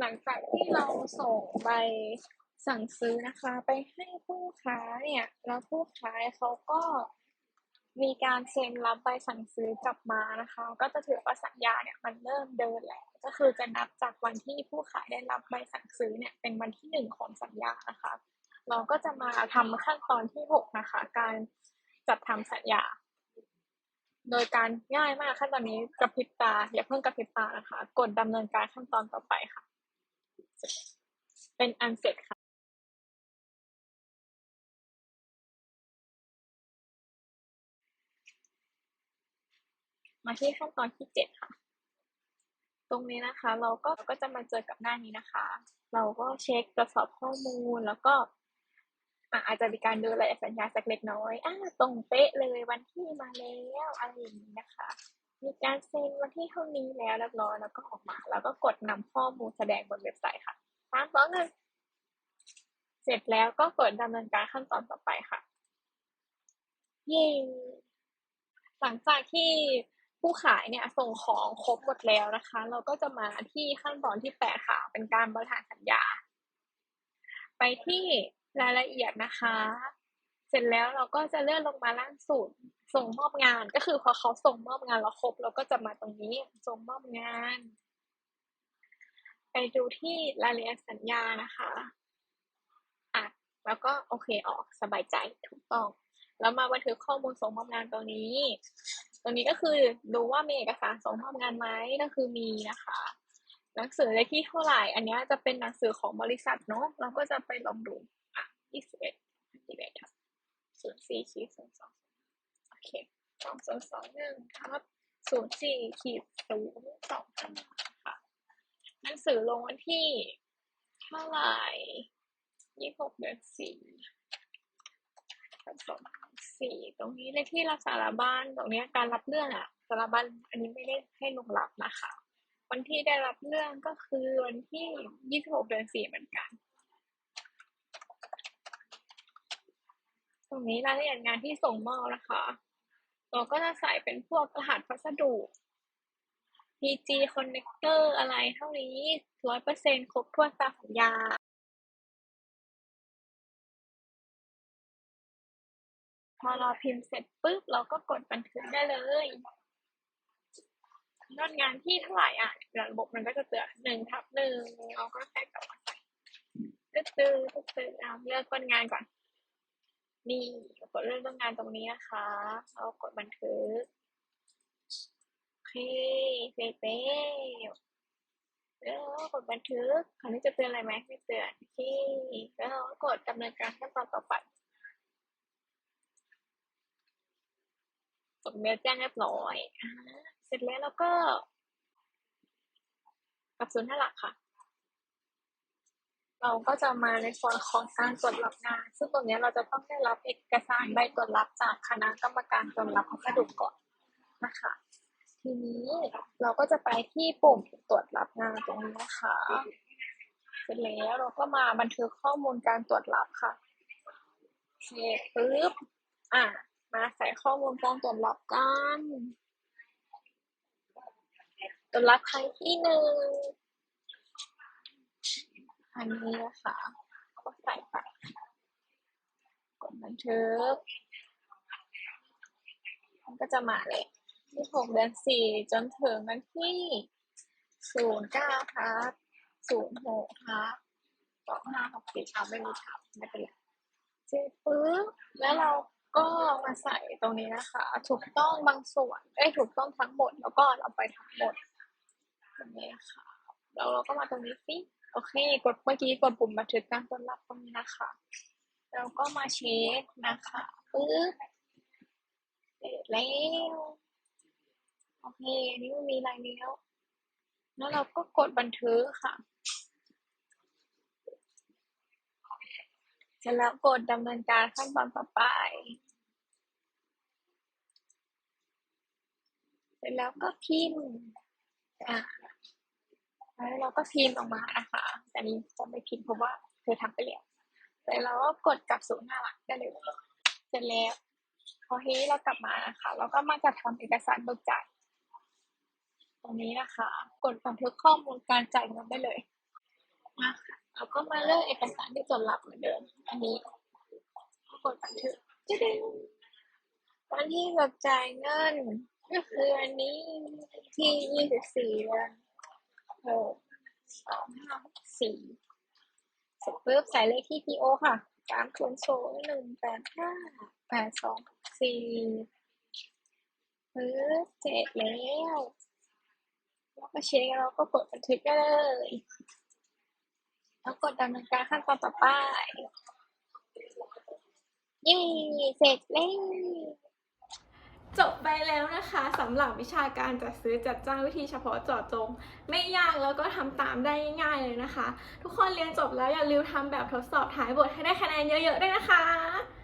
หลังจากที่เราส่งใบสั่งซื้อนะคะ ไปให้ผู้ค้าเนี่ย แล้วผู้ขายเขาก็มีการเซ็นรับใบสั่งซื้อกลับมานะคะ ก็จะถือว่าสัญญาเนี่ยมันเริ่มเดินแล้ว ก็คือจะนับจากวันที่ผู้ขายได้รับใบสั่งซื้อเนี่ยเป็นวันที่หนึ่งของสัญญานะคะ เราก็จะมาทำขั้นตอนที่หกนะคะ การจัดทำสัญญา โดยการง่ายมากขั้นตอนนี้กระพริบตาอย่าเพิ่งกระพริบตานะคะ กดดำเนินการขั้นตอนต่อไปค่ะ เป็นอันเสร็จค่ะมาที่ขั้นตอนที่เจ็ดค่ะ ตรงนี้นะคะ เราก็ก็จะมาเจอกับหน้านี้นะคะ เราก็เช็คตรวจสอบข้อมูลแล้วก็อะอาจจะมีการดูรายละเอียดสัญญาสักเล็กน้อยอ่าตรงเป๊ะเลยวันที่มาแล้วอะไรอย่างนี้นะคะ มีการเซ็นวันที่เท่านี้แล้วเรียบร้อยแล้วก็ออกมา แล้วก็กดนำข้อมูลแสดงบนเว็บไซต์ค่ะสามสองหนึ่งเสร็จแล้วก็กดดำเนินการขั้นตอนต่อไปค่ะเย้หลังจากที่ผู้ขายเนี่ยส่งของครบหมดแล้วนะคะ เราก็จะมาที่ขั้นตอนที่แปดค่ะ เป็นการบริหารสัญญา ไปที่รายละเอียดนะคะ เสร็จแล้วเราก็จะเลื่อนลงมาล่างสุด ส่งมอบงานก็คือพอเขาส่งมอบงานเราครบเราก็จะมาตรงนี้ส่งมอบงาน ไปดูที่รายละเอียดสัญญานะคะอะแล้วก็โอเคออกสบายใจถูกต้อง แล้วมาบันทึกข้อมูลส่งมอบงานตรงนี้ ตรงนี้ก็คือดูว่ามีเอกสารส่งมอบงานไหมก็คือมีนะคะหนังสือเลขที่เท่าไหร่ อันนี้จะเป็นหนังสือของบริษัทเนาะ เราก็จะไปลองดูอะ21 สี่ขีดศูนย์สองโอเคสองศูนย์สองหนึ่งครับศูนย์สี่ขีดศูนย์สองห้าค่ะหนังสือลงวันที่เท่าไหร่ยี่หกเดือนสี่สองสี่ตรงนี้เลขที่รับสารบ้านตรงนี้การรับเรื่องอะสารบ้านอันนี้ไม่ได้ให้ลงรับนะคะ วันที่ได้รับเรื่องก็คือวันที่ยี่สิบหกเดือนสี่เหมือนกัน ตรงนี้รายละเอียดงานที่ส่งมอบนะคะ เราก็จะใส่เป็นพวกรหัสพัสดุ PG connector อะไรเท่านี้ร้อยเปอร์เซ็นครบถ้วนตามสัญญาพอเราพิมพ์เสร็จปุ๊บ เราก็กดบันทึกได้เลยยอดงานที่เท่าไหร่อะระบบมันก็จะเตือนหนึ่งทับหนึ่งเราก็แค่กลับมาใส่ตื้อตื้อตื้อเอาเลือกต้นงานก่อน นี่กดเลือกต้นงานตรงนี้นะคะเรากดบันทึกโอเคเสร็จแล้วแล้วกดบันทึกคราวนี้จะเตือนอะไรไหมไม่เตือนโอเคแล้วเราก็กดดำเนินการขั้นตอนต่อไปส่งเมลแจ้งเรียบร้อยเสร็จแล้วเราก็กลับศูนย์ห้าหลักค่ะ เราก็จะมาในส่วนของการตรวจรับงาน ซึ่งตรงนี้เราจะต้องได้รับเอกสารใบตรวจรับจากคณะกรรมการตรวจรับพัสดุก่อนนะคะ ทีนี้เราก็จะไปที่ปุ่มตรวจรับงานตรงนี้นะคะเสร็จแล้วเราก็มาบันทึกข้อมูลการตรวจรับค่ะโอเคปึ๊บอะมาใส่ข้อมูลการตรวจรับกันตรวจรับครั้งที่หนึ่ง อันนี้นะคะก็ใส่ไปกดบันทึก มันก็จะมาเลยที่หกเดือนสี่จนถึงวันที่ศูนย์เก้าครับศูนย์หกครับสองห้าหกสี่ครับไม่มีทับไม่เป็นไรเสร็จปุ๊บแล้วเราก็มาใส่ตรงนี้นะคะ ถูกต้องบางส่วนเอ้ถูกต้องทั้งหมดแล้วก็เราไปทั้งหมดตรงนี้นะคะแล้วเราก็มาตรงนี้สิ โอเค กดเมื่อกี้กดปุ่มบันทึกการต้อนรับตรงนี้นะคะ แล้วก็มาเช็คนะคะปึ๊บเสร็จแล้ว โอเค อันนี้ไม่มีอะไรแล้ว แล้วเราก็กดบันทึกค่ะ เสร็จแล้วกดดำเนินการขั้นตอนต่อไป เสร็จแล้วก็พิมพ์อ่า แล้วเราก็พิมพ์ออกมานะคะ แต่นี้จะไม่พิมพ์เพราะว่าเธอทำไปแล้วแต่เราก็กดกลับสู่หน้าหลักได้เลยเสร็จแล้วพอทีนี้เรากลับมานะคะเราก็มาจะทำเอกสารเบิกจ่ายตรงนี้นะคะ กดบันทึกข้อมูลการจ่ายเงินได้เลยมาค่ะเราก็มาเลือกเอกสารที่จดรับเหมือนเดิม อันนี้กดบันทึกจดึงวันที่แบบจ่ายเงินก็คืออันนี้ที่ยี่สิบสี่เดือน หกสองห้าสี่เสร็จปุ๊บใส่เลขที่ PO ค่ะสามศูนย์ศูนย์หนึ่งแปดห้าแปดสองสี่ปึ๊บเสร็จแล้วแล้วก็เช็คแล้วก็กดบันทึกได้เลย แล้วกดดำเนินการขั้นตอนต่อไป เย้ เสร็จแล้ว จบไปแล้วนะคะสำหรับวิชาการจัดซื้อจัดจ้างวิธีเฉพาะเจาะจง ไม่ยากแล้วก็ทำตามได้ง่ายๆเลยนะคะ ทุกคนเรียนจบแล้วอย่าลืมทำแบบทดสอบท้ายบทให้ได้คะแนนเยอะๆด้วยนะคะ